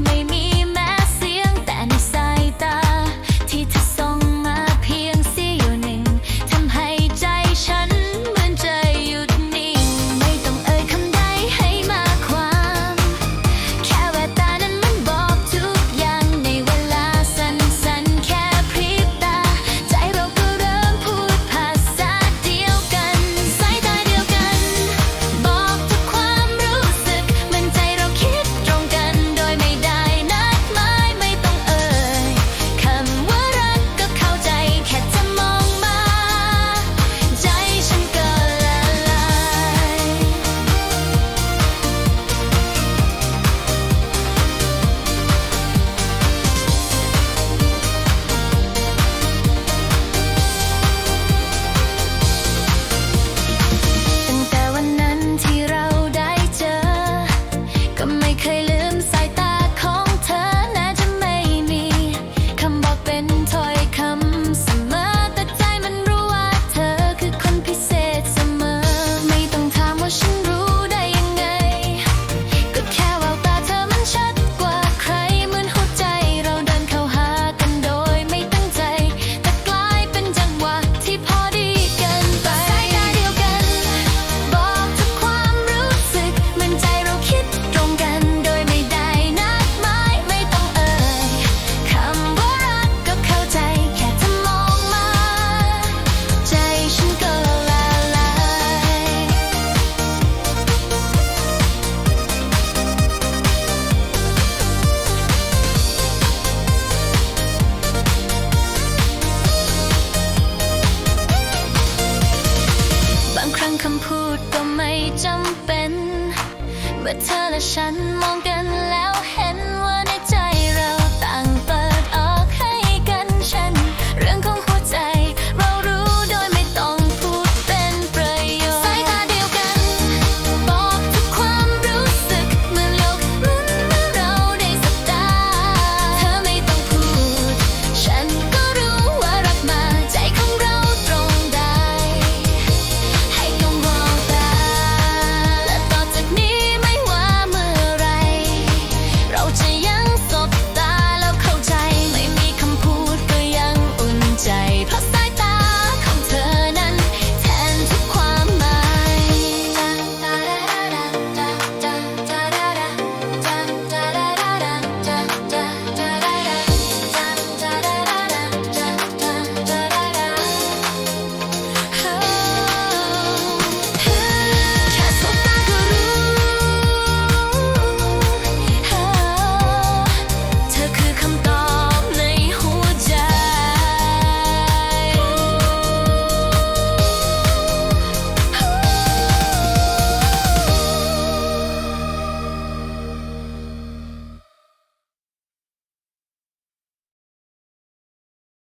made me จำเป็น เมื่อเธอและฉันมองกันแล้วเห็นว่า